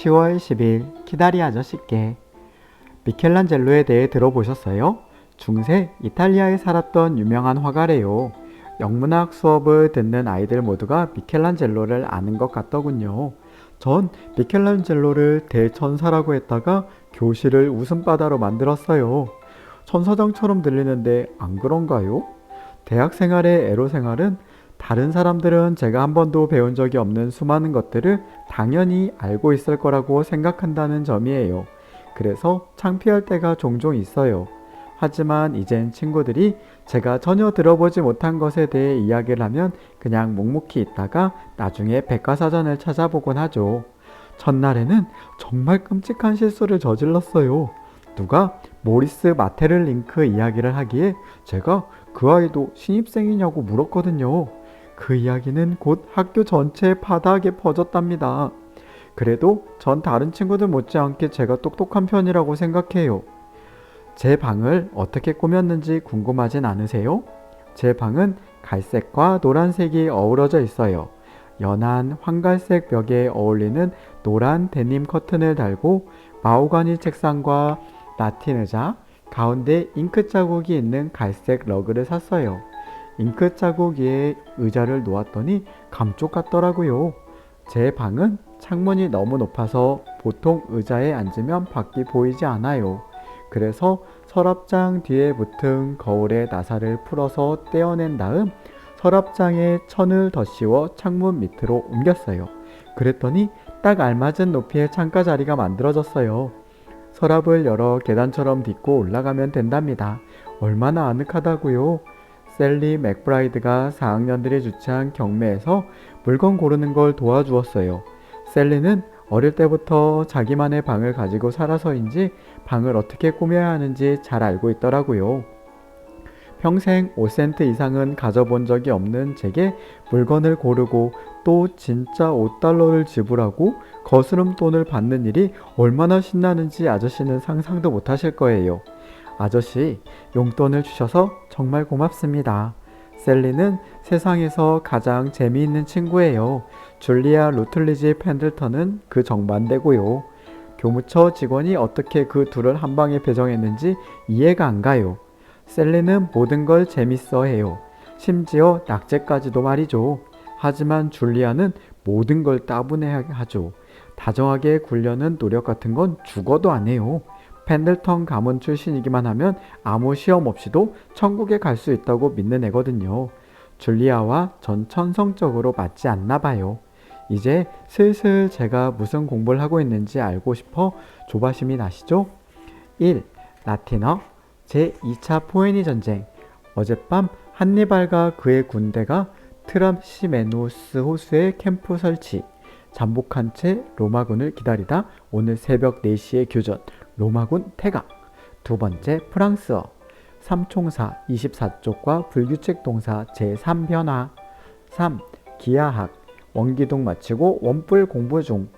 10월 10일 키다리 아저씨께 미켈란젤로에 대해 들어보셨어요? 중세 이탈리아에 살았던 유명한 화가래요. 영문학 수업을 듣는 아이들 모두가 미켈란젤로를 아는 것 같더군요. 전 미켈란젤로를 대천사라고 했다가 교실을 웃음바다로 만들었어요. 천사장처럼 들리는데 안 그런가요? 대학 생활의 에로 생활은 다른 사람들은 제가 한 번도 배운 적이 없는 수많은 것들을 당연히 알고 있을 거라고 생각한다는 점이에요. 그래서 창피할 때가 종종 있어요. 하지만 이젠 친구들이 제가 전혀 들어보지 못한 것에 대해 이야기를 하면 그냥 묵묵히 있다가 나중에 백과사전을 찾아보곤 하죠. 첫날에는 정말 끔찍한 실수를 저질렀어요. 누가 모리스 마테를 링크 이야기를 하기에 제가 그 아이도 신입생이냐고 물었거든요. 그 이야기는 곧 학교 전체 바닥에 퍼졌답니다. 그래도 전 다른 친구들 못지않게 제가 똑똑한 편이라고 생각해요. 제 방을 어떻게 꾸몄는지 궁금하진 않으세요? 제 방은 갈색과 노란색이 어우러져 있어요. 연한 황갈색 벽에 어울리는 노란 데님 커튼을 달고 마호가니 책상과 라틴 의자, 가운데 잉크 자국이 있는 갈색 러그를 샀어요. 잉크 자국 위에 의자를 놓았더니 감쪽 같더라고요. 제 방은 창문이 너무 높아서 보통 의자에 앉으면 밖이 보이지 않아요. 그래서 서랍장 뒤에 붙은 거울의 나사를 풀어서 떼어낸 다음 서랍장에 천을 더 씌워 창문 밑으로 옮겼어요. 그랬더니 딱 알맞은 높이의 창가 자리가 만들어졌어요. 서랍을 열어 계단처럼 딛고 올라가면 된답니다. 얼마나 아늑하다고요. 셀리 맥브라이드가 4학년들이 주최한 경매에서 물건 고르는 걸 도와주었어요. 셀리는 어릴 때부터 자기만의 방을 가지고 살아서인지 방을 어떻게 꾸며야 하는지 잘 알고 있더라고요. 평생 5센트 이상은 가져본 적이 없는 제게 물건을 고르고 또 진짜 5달러를 지불하고 거스름 돈을 받는 일이 얼마나 신나는지 아저씨는 상상도 못 하실 거예요. 아저씨, 용돈을 주셔서 정말 고맙습니다. 셀리는 세상에서 가장 재미있는 친구예요. 줄리아 루틀리지 펜들턴은 그 정반대고요. 교무처 직원이 어떻게 그 둘을 한 방에 배정했는지 이해가 안 가요. 셀리는 모든 걸 재밌어 해요. 심지어 낙제까지도 말이죠. 하지만 줄리아는 모든 걸 따분해 하죠. 다정하게 굴려는 노력 같은 건 죽어도 안 해요. 펜들턴 가문 출신이기만 하면 아무 시험 없이도 천국에 갈 수 있다고 믿는 애거든요. 줄리아와 전 천성적으로 맞지 않나 봐요. 이제 슬슬 제가 무슨 공부를 하고 있는지 알고 싶어 조바심이 나시죠? 1. 라틴어 제2차 포에니 전쟁 어젯밤 한니발과 그의 군대가 트람시메노스 호수에 캠프 설치 잠복한 채 로마군을 기다리다 오늘 새벽 4시에 교전 로마군 퇴각 두 번째 프랑스어 삼총사 24쪽과 불규칙 동사 제3변화 3. 기하학 원기둥 마치고 원뿔 공부 중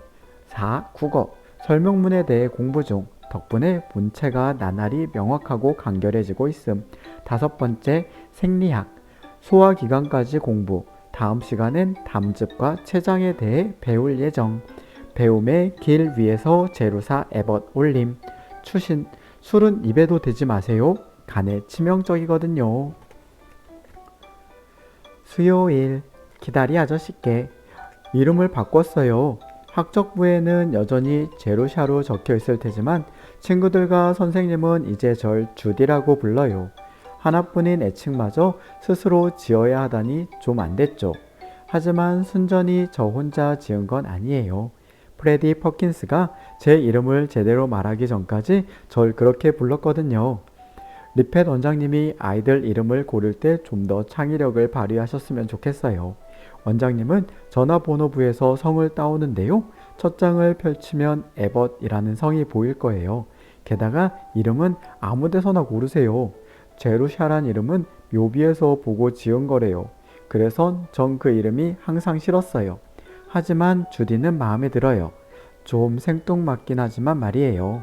4. 국어 설명문에 대해 공부 중 덕분에 문체가 나날이 명확하고 간결해지고 있음 다섯 번째 생리학 소화기관까지 공부 다음 시간엔 담즙과 췌장에 대해 배울 예정 배움의 길 위에서 제루사 에벗 올림 추신 술은 입에도 대지 마세요 간에 치명적이거든요 수요일 기다리 아저씨께 이름을 바꿨어요 학적부에는 여전히 제루샤로 적혀 있을 테지만 친구들과 선생님은 이제 절 주디라고 불러요. 하나뿐인 애칭마저 스스로 지어야 하다니 좀 안 됐죠. 하지만 순전히 저 혼자 지은 건 아니에요. 프레디 퍼킨스가 제 이름을 제대로 말하기 전까지 절 그렇게 불렀거든요. 리펫 원장님이 아이들 이름을 고를 때 좀 더 창의력을 발휘하셨으면 좋겠어요. 원장님은 전화번호부에서 성을 따오는데요. 첫 장을 펼치면 에벗이라는 성이 보일 거예요. 게다가 이름은 아무 데서나 고르세요. 제루샤란 이름은 묘비에서 보고 지은 거래요. 그래서 전 그 이름이 항상 싫었어요. 하지만 주디는 마음에 들어요. 좀 생뚱맞긴 하지만 말이에요.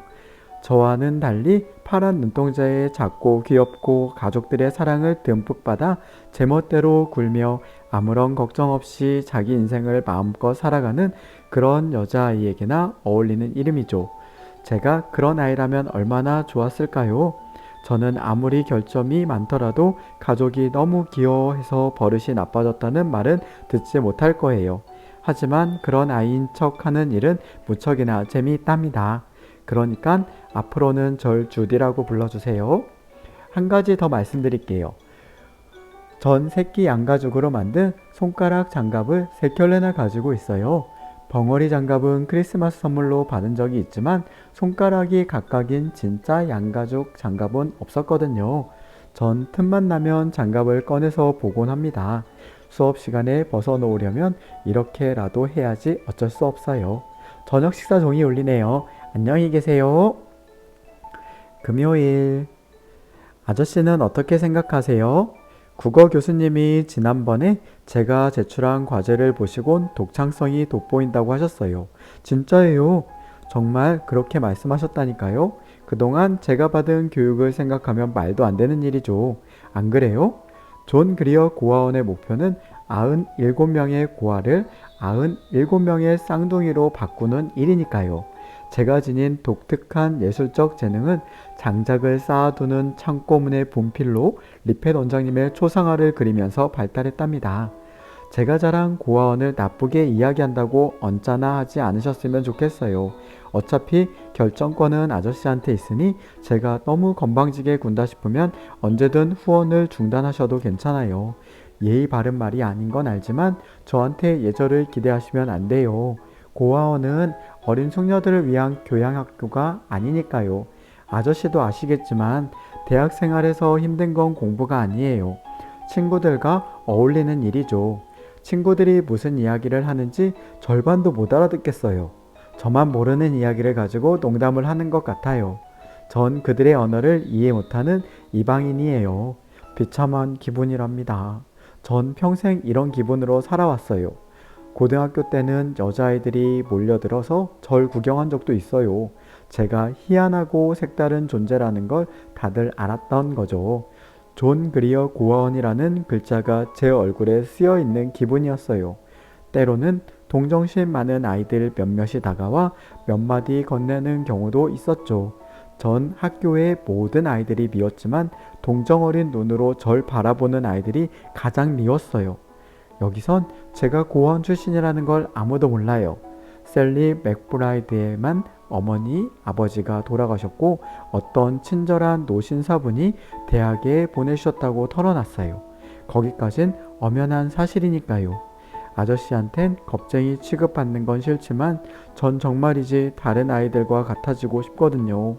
저와는 달리 파란 눈동자에 작고 귀엽고 가족들의 사랑을 듬뿍 받아 제멋대로 굴며 아무런 걱정 없이 자기 인생을 마음껏 살아가는 그런 여자아이에게나 어울리는 이름이죠. 제가 그런 아이라면 얼마나 좋았을까요? 저는 아무리 결점이 많더라도 가족이 너무 귀여워해서 버릇이 나빠졌다는 말은 듣지 못할 거예요. 하지만 그런 아이인 척 하는 일은 무척이나 재미있답니다. 그러니까 앞으로는 절 주디라고 불러주세요. 한 가지 더 말씀드릴게요. 전 새끼 양가죽으로 만든 손가락 장갑을 세 켤레나 가지고 있어요. 벙어리 장갑은 크리스마스 선물로 받은 적이 있지만 손가락이 각각인 진짜 양가죽 장갑은 없었거든요. 전 틈만 나면 장갑을 꺼내서 보곤 합니다. 수업 시간에 벗어놓으려면 이렇게라도 해야지 어쩔 수 없어요. 저녁 식사 종이 울리네요. 안녕히 계세요. 금요일. 아저씨는 어떻게 생각하세요? 국어 교수님이 지난번에 제가 제출한 과제를 보시곤 독창성이 돋보인다고 하셨어요. 진짜예요. 정말 그렇게 말씀하셨다니까요. 그동안 제가 받은 교육을 생각하면 말도 안 되는 일이죠. 안 그래요? 존 그리어 고아원의 목표는 97명의 고아를 97명의 쌍둥이로 바꾸는 일이니까요. 제가 지닌 독특한 예술적 재능은 장작을 쌓아두는 창고문의 분필로 리펫 원장님의 초상화를 그리면서 발달했답니다. 제가 자란 고아원을 나쁘게 이야기한다고 언짢아 하지 않으셨으면 좋겠어요. 어차피 결정권은 아저씨한테 있으니 제가 너무 건방지게 군다 싶으면 언제든 후원을 중단하셔도 괜찮아요. 예의 바른 말이 아닌 건 알지만 저한테 예절을 기대하시면 안 돼요. 고아원은 어린 숙녀들을 위한 교양학교가 아니니까요. 아저씨도 아시겠지만 대학 생활에서 힘든 건 공부가 아니에요. 친구들과 어울리는 일이죠. 친구들이 무슨 이야기를 하는지 절반도 못 알아듣겠어요. 저만 모르는 이야기를 가지고 농담을 하는 것 같아요. 전 그들의 언어를 이해 못하는 이방인이에요. 비참한 기분이랍니다. 전 평생 이런 기분으로 살아왔어요. 고등학교 때는 여자아이들이 몰려들어서 절 구경한 적도 있어요. 제가 희한하고 색다른 존재라는 걸 다들 알았던 거죠. 존 그리어 고아원이라는 글자가 제 얼굴에 쓰여 있는 기분이었어요. 때로는 동정심 많은 아이들 몇몇이 다가와 몇 마디 건네는 경우도 있었죠. 전 학교의 모든 아이들이 미웠지만 동정 어린 눈으로 절 바라보는 아이들이 가장 미웠어요. 여기선 제가 고원 출신이라는 걸 아무도 몰라요. 셀리 맥브라이드에만 어머니, 아버지가 돌아가셨고 어떤 친절한 노신사분이 대학에 보내주셨다고 털어놨어요. 거기까진 엄연한 사실이니까요. 아저씨한텐 겁쟁이 취급받는 건 싫지만 전 정말이지 다른 아이들과 같아지고 싶거든요.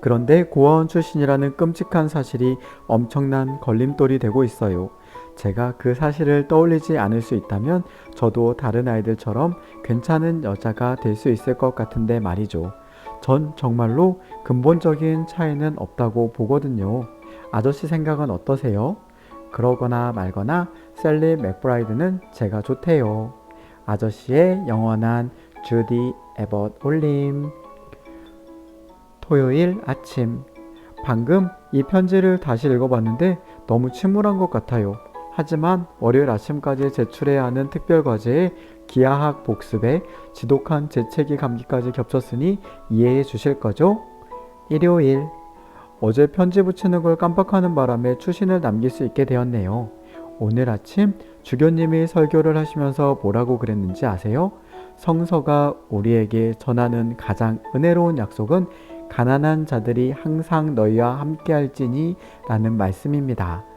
그런데 고아원 출신이라는 끔찍한 사실이 엄청난 걸림돌이 되고 있어요. 제가 그 사실을 떠올리지 않을 수 있다면 저도 다른 아이들처럼 괜찮은 여자가 될 수 있을 것 같은데 말이죠. 전 정말로 근본적인 차이는 없다고 보거든요. 아저씨 생각은 어떠세요? 그러거나 말거나 셀리 맥브라이드는 제가 좋대요. 아저씨의 영원한 주디 에벗 올림. 토요일 아침. 방금 이 편지를 다시 읽어봤는데 너무 침울한 것 같아요. 하지만 월요일 아침까지 제출해야 하는 특별 과제에 기하학 복습에 지독한 재채기 감기까지 겹쳤으니 이해해 주실 거죠? 일요일. 어제 편지 붙이는 걸 깜빡하는 바람에 추신을 남길 수 있게 되었네요. 오늘 아침 주교님이 설교를 하시면서 뭐라고 그랬는지 아세요? 성서가 우리에게 전하는 가장 은혜로운 약속은 가난한 자들이 항상 너희와 함께할지니 라는 말씀입니다.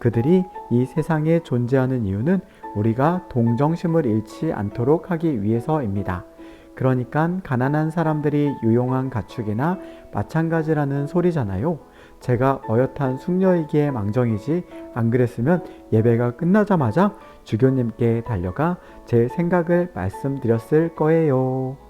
그들이 이 세상에 존재하는 이유는 우리가 동정심을 잃지 않도록 하기 위해서입니다. 그러니까 가난한 사람들이 유용한 가축이나 마찬가지라는 소리잖아요. 제가 어엿한 숙녀이기에 망정이지 안 그랬으면 예배가 끝나자마자 주교님께 달려가 제 생각을 말씀드렸을 거예요.